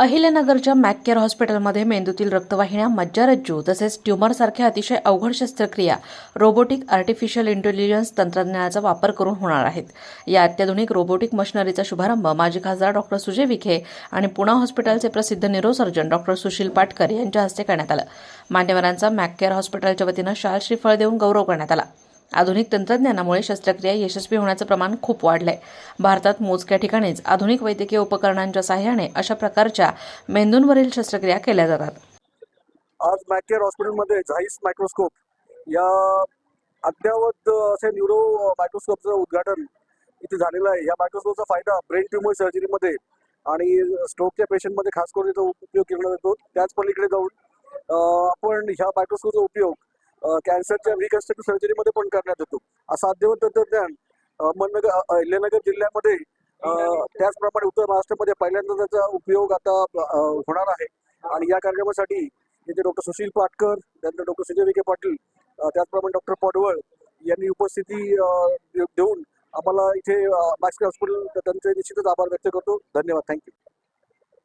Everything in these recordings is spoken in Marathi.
अहिल्यानगरच्या मॅककेअर हॉस्पिटलमध्ये मेंदूतील रक्तवाहिन्या मज्जारज्जू तसेच ट्यूमरसारख्या अतिशय अवघड शस्त्रक्रिया रोबोटिक आर्टिफिशियल इंटेलिजन्स तंत्रज्ञानाचा वापर करून होणार आहेत. या अत्याधुनिक रोबोटिक मशिनरीचा शुभारंभ माजी खासदार डॉक्टर सुजय विखे आणि पुणा हॉस्पिटलचे प्रसिद्ध न्यूरोसर्जन डॉक्टर सुशील पाटकर यांच्या हस्ते करण्यात आलं. मान्यवरांचा मॅककेअर हॉस्पिटलच्या वतीनं शाल श्रीफळ देऊन गौरव करण्यात आला. आधुनिक तंत्रज्ञानामुळे शस्त्रक्रिया यशस्वी होण्याचं प्रमाण खूप वाढलंय. भारतात मोजक्या ठिकाणीच आधुनिक वैद्यकीय उपकरणांच्या सहाय्याने अशा प्रकारच्या मेंदूंवरील शस्त्रक्रिया केल्या जातात. आज मॅकेअर हॉस्पिटलमध्ये झाईस मायक्रोस्कोप या अद्ययावत असे न्यूरो मायक्रोस्कोपचं उद्घाटन इथे झालेलं आहे. या मायक्रोस्कोपचा फायदा ब्रेन ट्युमर सर्जरीमध्ये आणि स्ट्रोकच्या पेशंटमध्ये खास करून याचा उपयोग केला जातो. त्याच पलीकडे जाऊन आपण ह्या मायक्रोस्कोपचा उपयोग कॅन्सरच्या रिकन्स्ट्रक्टिव्ह सर्जरीमध्ये पण करण्यात येतो. असं अद्ययावत तंत्रज्ञान अहमदनगर अहिल्यानगर जिल्ह्यामध्ये त्याचप्रमाणे उत्तर महाराष्ट्रामध्ये पहिल्यांदा त्याचा उपयोग आता होणार आहे. आणि या कार्यक्रमासाठी इथे डॉक्टर सुशील पाटकर त्यानंतर डॉक्टर सुजय विखे पाटील त्याचप्रमाणे डॉक्टर पडवळ यांनी उपस्थिती देऊन आम्हाला इथे मॅक्स हॉस्पिटल त्यांचे निश्चितच आभार व्यक्त करतो. धन्यवाद. थँक्यू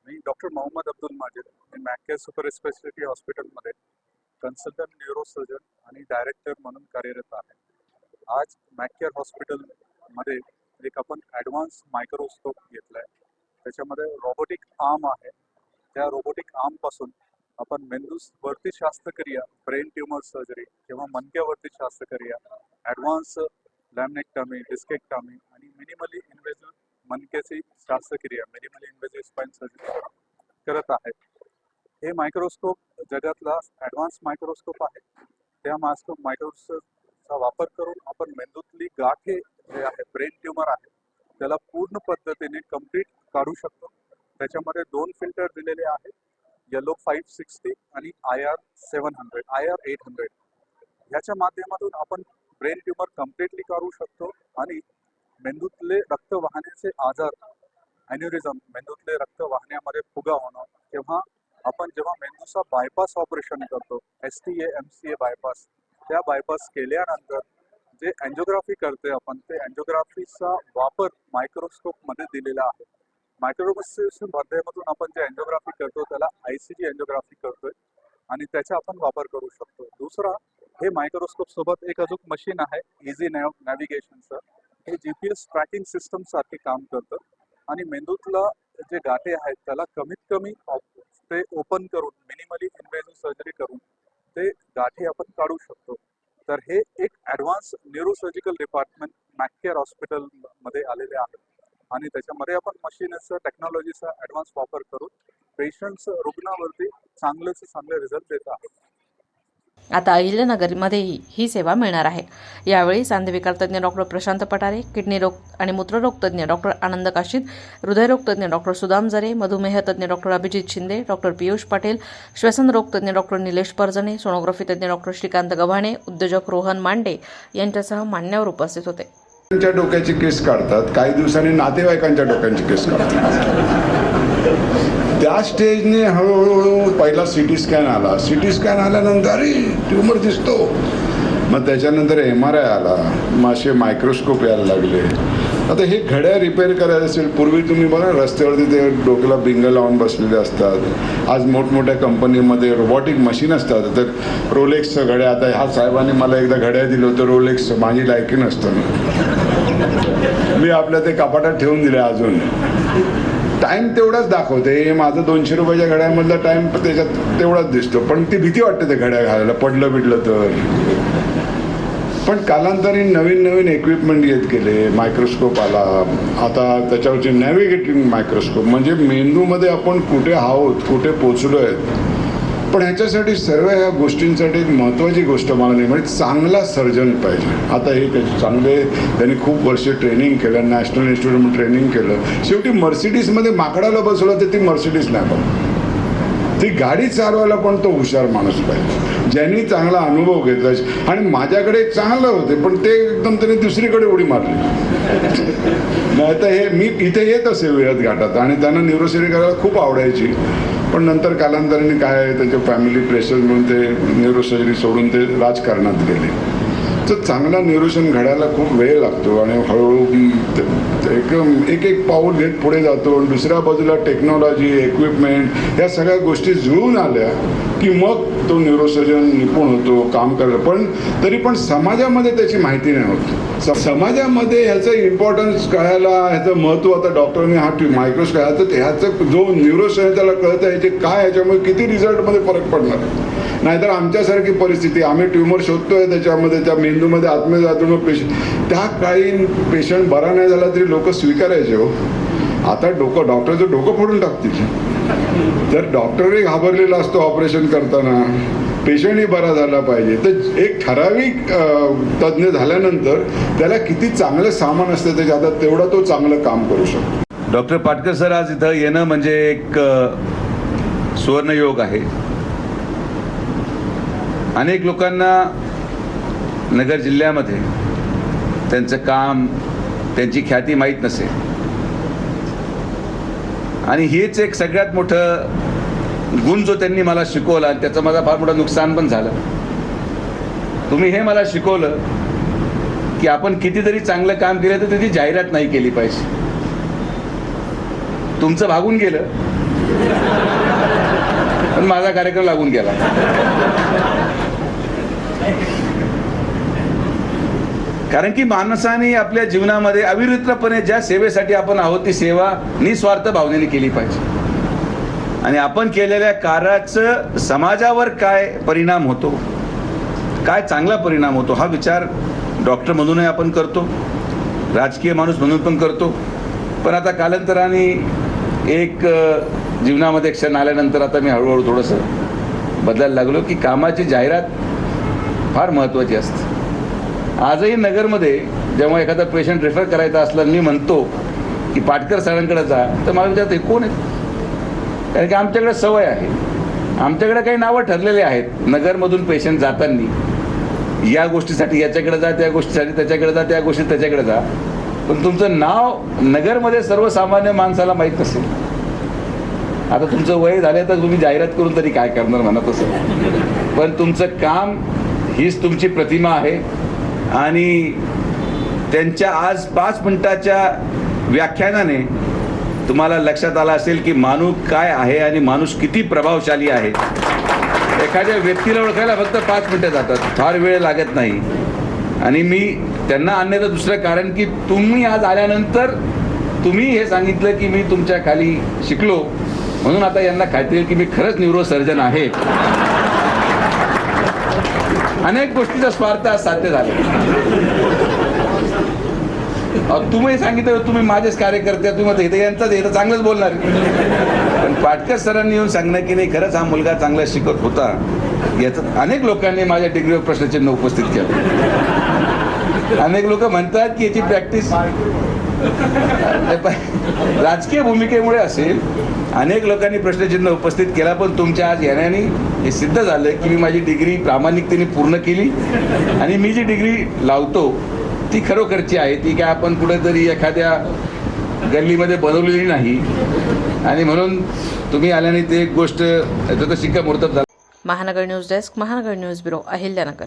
मी डॉक्टर मोहम्मद अब्दुल माजिद मी सुपर स्पेशालिटी हॉस्पिटलमध्ये कन्सल्टंट न्यूरोसर्जन आणि डायरेक्टर म्हणून कार्यरत आहे. आज मॅकेअर हॉस्पिटलमध्ये एक आपण ॲडव्हान्स मायक्रोस्कोप घेतला आहे त्याच्यामध्ये रोबोटिक आर्म आहे. त्या रोबोटिक आर्मपासून आपण मेंदूवरती शास्त्रक्रिया ब्रेन ट्युमर सर्जरी किंवा मनक्यावरती शास्त्रक्रिया ॲडव्हान्स लॅमनेक्टॉमी डिस्केक्टॉमी आणि मिनिमली इन्व्हेजिव्ह मनक्याची शास्त्रक्रिया मिनिमली इन्व्हेजिव्ह स्पाईन सर्जरी करत आहेत हे मायक्रोस्कोप जगातला ॲडव्हान्स मायक्रोस्कोप आहे. त्या मास्क मायक्रोस्कोपचा वापर करून आपण मेंदूतली गाठे जे आहे ब्रेन ट्युमर आहे त्याला पूर्ण पद्धतीने कंप्लीट काढू शकतो. त्याच्यामध्ये दोन फिल्टर दिलेले आहेत येलो फाईव्ह सिक्स्टी आणि I R seven hundred I R eight hundred ह्याच्या माध्यमातून आपण ब्रेन ट्युमर कम्प्लिटली काढू शकतो आणि मेंदूतले रक्त वाहण्याचे आजार अॅन्युरिझम मेंदूतले रक्त वाहण्यामध्ये फुगा होणं किंवा आपण जेव्हा मेंदूचा बायपास ऑपरेशन करतो S T A M C A bypass त्या बायपास केल्यानंतर जे अँजिओग्राफी करते आपण ते अँजिओग्राफीचा वापर मायक्रोस्कोपमध्ये दिलेला आहे. मायक्रोस्कोप माध्यमातून आपण जे अँजिओग्राफी करतो त्याला आय सी जी अँजिओग्राफी करतोय आणि त्याचा आपण वापर करू शकतो. दुसरा हे मायक्रोस्कोप सोबत एक अजून मशीन आहे इझी नॅव नॅव्हिगेशनचं हे G P S tracking system सारखे काम करतं आणि मेंदूतला जे गाठे आहेत त्याला कमीत कमी ते ओपन करून मिनिमली इन्व्हेसिव्ह सर्जरी करून ते गाठी आपण काढू शकतो. तर हे एक ॲडव्हान्स न्यूरोसर्जिकल डिपार्टमेंट मॅकेअर हॉस्पिटलमध्ये आलेले आहे. आणि त्याच्यामध्ये आपण मशीनचा टेक्नॉलॉजीचा ॲडव्हान्स वापर करून पेशंट्स रुग्णावरती चांगलेच चांगले रिझल्ट देत आहेत आता अहिल्यानगरमध्येही ही सेवा मिळणार आहे. यावेळी सांधविकार तज्ज्ञ डॉक्टर प्रशांत पटारे किडनी रोग आणि मूत्ररोग तज्ज्ञ डॉक्टर आनंद काशीद हृदयरोगतज्ञ डॉक्टर सुदाम जरे मधुमेह तज्ज्ञ डॉक्टर अभिजित शिंदे डॉक्टर पियुष पाटील श्वसन डॉक्टर निलेश परजणे सोनोग्राफी तज्ज्ञ डॉक्टर श्रीकांत गव्हाणे उद्योजक रोहन मांडे यांच्यासह मान्यवर उपस्थित होते. त्यांच्या डोक्याची केस काढतात. काही दिवसांनी नातेवाईकांच्या डोक्यांची केस काढतात. त्या स्टेजने हळूहळू पहिला सी टी स्कॅन आला. सी टी स्कॅन आल्यानंतर अरे ट्युमर दिसतो. मग त्याच्यानंतर एम आर आय आला. मग असे मायक्रोस्कोप यायला लागले. आता हे घड्या रिपेअर करायचं असेल पूर्वी तुम्ही बघा रस्त्यावरती ते डोक्याला बिंग लावून बसलेले असतात. आज मोठमोठ्या कंपनीमध्ये रोबॉटिक मशीन असतात. तर रोलेक्सचं घड्या आता ह्या साहेबांनी मला एकदा घड्या दिलं होतं रोलेक्स माझी लायकी नसतं मी आपल्या ते कपाटात ठेवून दिले अजून. टाइम तेवढाच दाखवते. हे माझं दोनशे रुपयाच्या घड्यामधला टाइम त्याच्यात तेवढाच दिसतो. पण ती भीती वाटते ते घड्या घालायला. पडलं बिडलं तर. पण कालांतरी नवीन नवीन इक्विपमेंट येत गेले. मायक्रोस्कोप आला. आता त्याच्यावरचे नॅव्हिगेटिंग मायक्रोस्कोप म्हणजे मेंदूमध्ये आपण कुठे आहोत कुठे पोचलो आहेत पण ह्याच्यासाठी सर्व ह्या गोष्टींसाठी एक महत्त्वाची गोष्ट मला नाही म्हणजे चांगला सर्जन पाहिजे. आता हे त्याचे चांगले त्यांनी खूप वर्ष ट्रेनिंग केलं नॅशनल इन्स्टिट्यूटमध्ये ट्रेनिंग केलं. शेवटी मर्सिडीजमध्ये माकडाला बसवलं तर ती मर्सिडीज नाही पण ती गाडी चालवायला पण तो हुशार माणूस पाहिजे. ज्यांनी चांगला अनुभव घेतला आणि माझ्याकडे चांगलं होते पण ते एकदम त्याने दुसरीकडे उडी मारली. नाही तर हे मी इथे येत असे विरत घाटात आणि त्यांना न्यूरोसर्जरी करायला खूप आवडायची. पण नंतर कालांतराने काय त्याच्या फॅमिली प्रेशर म्हणून ते न्यूरोसर्जरी सोडून ते राजकारणात गेले. तर चांगला निरोशन घडायला खूप वेळ लागतो आणि हळूहळू की एक एक पाऊल घेत पुढे जातो आणि दुसऱ्या बाजूला टेक्नॉलॉजी इक्विपमेंट या सगळ्या गोष्टी जुळून आल्या की मग तो न्यूरोसर्जन निपुण होतो काम करायला पण तरी पण समाजामध्ये त्याची माहिती नाही होत. समाजामध्ये ह्याचं इम्पॉर्टन्स कळायला ह्याचं महत्त्व आता डॉक्टरांनी हा मायक्रोस्कोप ह्याचं ते- ह्याचं जो न्यूरोसर्जन त्याला कळतं ह्याचे काय ह्याच्यामुळे किती रिझल्टमध्ये फरक पडणार? नाहीतर आमच्यासारखी परिस्थिती आम्ही ट्युमर शोधतोय त्याच्यामध्ये त्या मेंदूमध्ये आतमध्ये जातो पेशंट त्या काळी पेशंट बरा नाही झाला तरी लोक स्वीकारायचे हो. आता डोकं डॉक्टरचं डोकं फोडून टाकतील. तर डॉक्टरही घाबरलेला असतो ऑपरेशन करताना पेशंटही बरा झाला पाहिजे. तर एक ठराविक तज्ज्ञ झाल्यानंतर त्याला किती चांगलं सामान असतं त्याच्या आता तेवढा तो चांगलं काम करू शकतो. डॉक्टर पाटकर सर आज इथं येणं म्हणजे एक सुवर्णयोग आहे. अनेक लोकांना नगर जिल्ह्यामध्ये त्यांचं काम त्यांची ख्याती माहीत नसेल आणि हेच एक सगळ्यात मोठं गुण जो त्यांनी मला शिकवला आणि त्याचं माझा फार मोठं नुकसान पण झालं. तुम्ही हे मला शिकवलं की आपण कितीतरी चांगलं काम केलं तर त्याची जाहिरात नाही केली पाहिजे. तुमचं भागून गेलं. पण माझा कार्यक्रम लागून गेला. कारण की माणसाने आपल्या जीवनामध्ये अविरुद्धपणे ज्या सेवेसाठी आपण आहोत ती सेवा निस्वार्थ भावनेने केली पाहिजे. आणि आपण केलेल्या कार्याचं समाजावर काय परिणाम होतो? काय चांगला परिणाम होतो? हा विचार डॉक्टर म्हणूनही आपण करतो. राजकीय माणूस म्हणून पण करतो. पण आता कालांतराने एक जीवनामध्ये क्षण आल्यानंतर आता मी हळूहळू थोडंसं बदलायला लागलो की कामाची जाहिरात फार महत्त्वाची असते. आजही नगरमध्ये जेव्हा एखादा पेशंट रेफर करायचा असला मी म्हणतो की पाटकर सरांकडे जा तर मला विचारते कोण आहेत? कारण की आमच्याकडे सवय आहे. आमच्याकडे काही नावं ठरलेली आहेत नगरमधून पेशंट जाताना. या गोष्टीसाठी याच्याकडे जा त्या गोष्टीसाठी त्याच्याकडे जा त्या गोष्टी त्याच्याकडे जा. पण तुमचं नाव नगरमध्ये सर्वसामान्य माणसाला माहीत नसेल. आता तुमचं वय झालं तर तुम्ही जाहिरात करून तरी काय करणार म्हणत असेल. पण तुमचं काम हीच तुमची प्रतिमा आहे. आणि त्यांच्या आज पाच मिनिटाच्या व्याख्यानाने तुम्हाला लक्षात आलं असेल की माणूस काय आहे आणि माणूस किती प्रभावशाली आहे. एखाद्या व्यक्तीला ओळखायला फक्त पाच मिनटं जातात फार वेळ लागत नाही. आणि मी त्यांना आणण्याचं दुसरं कारण की तुम्ही आज आल्यानंतर तुम्ही हे सांगितलं की मी तुमच्या खाली शिकलो. म्हणून आता यांना खात्री की मी खरंच न्यूरो सर्जन आहे. अनेक गोष्टीचा स्वार्थ आज साध्य झाला. तुम्ही सांगितलं तुम्ही माझेच कार्यकर्ते तुम्ही म्हणता, यांचाच हे तर चांगलंच बोलणार. पण पाटकर सरांनी येऊन सांगणं की नाही खरंच हा मुलगा चांगला शिकत होता. याचं अनेक लोकांनी माझ्या डिग्रीवर प्रश्नचिन्ह उपस्थित केलं. अनेक लोक म्हणतात की याची प्रॅक्टिस राजकीय भूमिकेमुळे असेल अनेक लोकांनी प्रश्नचिन्ह उपस्थित केला पण तुमच्या आज येण्याने हे सिद्ध झालं की मी माझी डिग्री प्रामाणिकतेने पूर्ण केली. आणि मी जी डिग्री लावतो ती खरोखरची आहे ती काय आपण कुठेतरी एखाद्या गल्लीमध्ये बनवलेली नाही. आणि म्हणून तुम्ही आल्याने ते एक गोष्ट त्याचं शिक्कामोर्तब झालं. Mahanagar news desk Mahanagar news bureau Ahilyanagar.